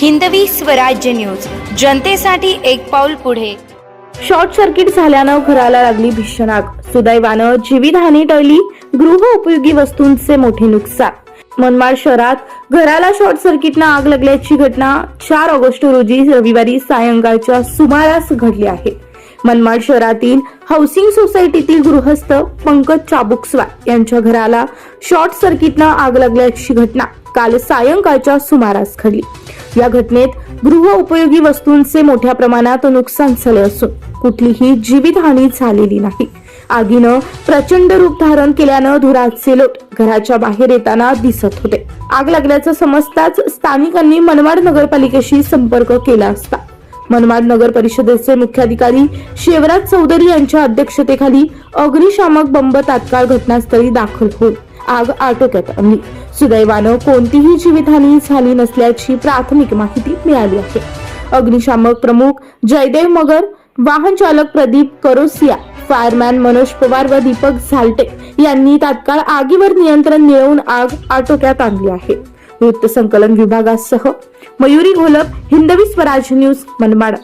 Hindavi Swarajya news. जनतेसाठी एक पाऊल पुढे. शॉर्ट सर्किट झाल्यानं घराला लागली भीषण आग सुदैवानं जीवितहानी टळली गृह उपयोगी वस्तूंचे मोठे नुकसान. मनमाड शहरात घराला शॉर्ट सर्किटनं आग लागल्याची घटना चार ऑगस्ट रोजी रविवारी सायंकाळच्या सुमारास घडली आहे. मनमाड शहरातील हाऊसिंग सोसायटीतील गृहस्थ पंकज चाबुकस्वार यांच्या घराला शॉर्ट सर्किटनं आग लागल्याची घटना काल सायंकाळच्या सुमारास घडली. या घटनेत गृह उपयोगी वस्तूंचे मोठ्या प्रमाणात नुकसान झाले असून कुठलीही जीवितहानी झालेली नाही. आगीनं प्रचंड रूप धारण केल्यानं धुराचे लोट घराच्या बाहेर येताना दिसत होते. आग लागल्याचं समजताच स्थानिकांनी मनमाड नगरपालिकेशी संपर्क केला असता. मनमाड नगर परिषदेचे मुख्याधिकारी शिवराज चौधरी यांच्या अध्यक्षतेखाली अग्निशामक बंब तात्काळ घटनास्थळी दाखल होईल आग आटोक्यात आणली. सुदैवानं कोणतीही जीवितहानी झाली नसल्याची प्राथमिक माहिती मिळाली आहे. अग्निशामक प्रमुख जयदेव मगर वाहन चालक प्रदीप करोसिया फायरमॅन मनोज पवार व दीपक झालटे यांनी तात्काळ आगीवर नियंत्रण मिळवून आग आटोक्यात आणली आहे. वृत्त संकलन विभागासह मयुरी घोलप हिंदवी स्वराज न्यूज मनमाड.